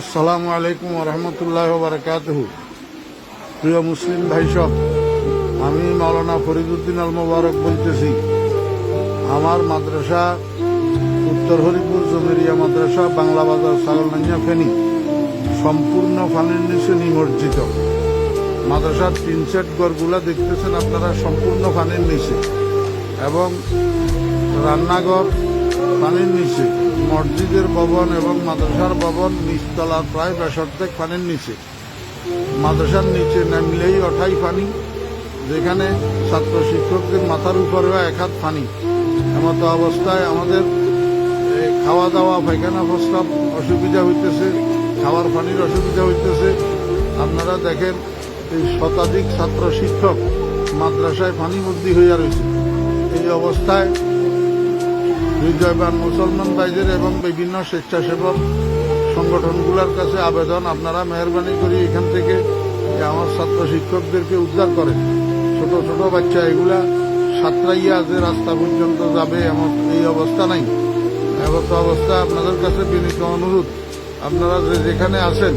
আসসালামু আলাইকুম রহমতুল্লাহ বারকাতহু। প্রিয় মুসলিম ভাই সব আমি মাওলানা ফরিদুদ্দিন আল মোবারক বলতেছি, আমার মাদ্রাসা উত্তর হরিপুর জমেরিয়া মাদ্রাসা বাংলা বাজার সাগরনাইয়া ফেনী, সম্পূর্ণ ফানির নিচে নিমজ্জিত। মাদ্রাসার তিন সেট ঘরগুলা দেখতেছেন আপনারা, সম্পূর্ণ ফানির নিচে এবং রান্নাঘর পানির নিচে। মসজিদের ভবন এবং মাদ্রাসার ভবন নিচতলার প্রায় বেসর্ধেক পানির নিচে। মাদ্রাসার নিচে নামলেই অঠাই পানি, যেখানে ছাত্র শিক্ষকদের মাথার উপরেও এক হাত পানি। এমতো অবস্থায় আমাদের খাওয়া দাওয়া পায়খানা প্রস্তাব অসুবিধা হইতেছে, খাওয়ার পানির অসুবিধা হইতেছে। আপনারা দেখেন, এই শতাধিক ছাত্র শিক্ষক মাদ্রাসায় পানি বন্দি হইয়া রয়েছে এই অবস্থায় হৃদয়বান মুসলমান ভাইদের এবং বিভিন্ন স্বেচ্ছাসেবক সংগঠনগুলোর কাছে আবেদন। আপনারা মেহরবানি করে এখান থেকে আমার ছাত্র শিক্ষকদেরকে উদ্ধার করেন। ছোট ছোট বাচ্চা এগুলা সাতরাইয়া যে রাস্তা পর্যন্ত যাবে এমন এই অবস্থা নাই। এমন অবস্থা আপনাদের কাছে বিনীত অনুরোধ। আপনারা যে যেখানে আছেন,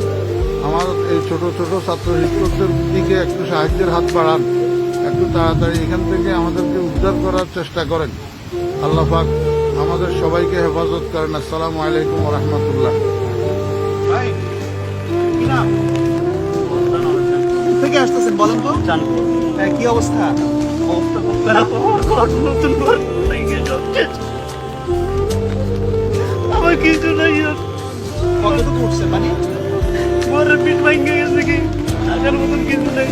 আমার এই ছোট ছোট ছাত্র শিক্ষকদের দিকে একটু সাহায্যের হাত বাড়ান। একটু তাড়াতাড়ি এখান থেকে আমাদেরকে উদ্ধার করার চেষ্টা করেন। আল্লাহ পাক আমাদের সবাইকে হেফাজত করেন। আসসালামু আলাইকুম রহমতুল্লাহ। থেকে আসতেছেন বলেন তো? চাঁদপুর। কি অবস্থা? অবস্থা খুব খারাপ। আমার কিছু নাই আর। কতটুকু উঠছে মানে? পিঠ ভেঙে গেছে কি? আগের মতন কিছু নেই।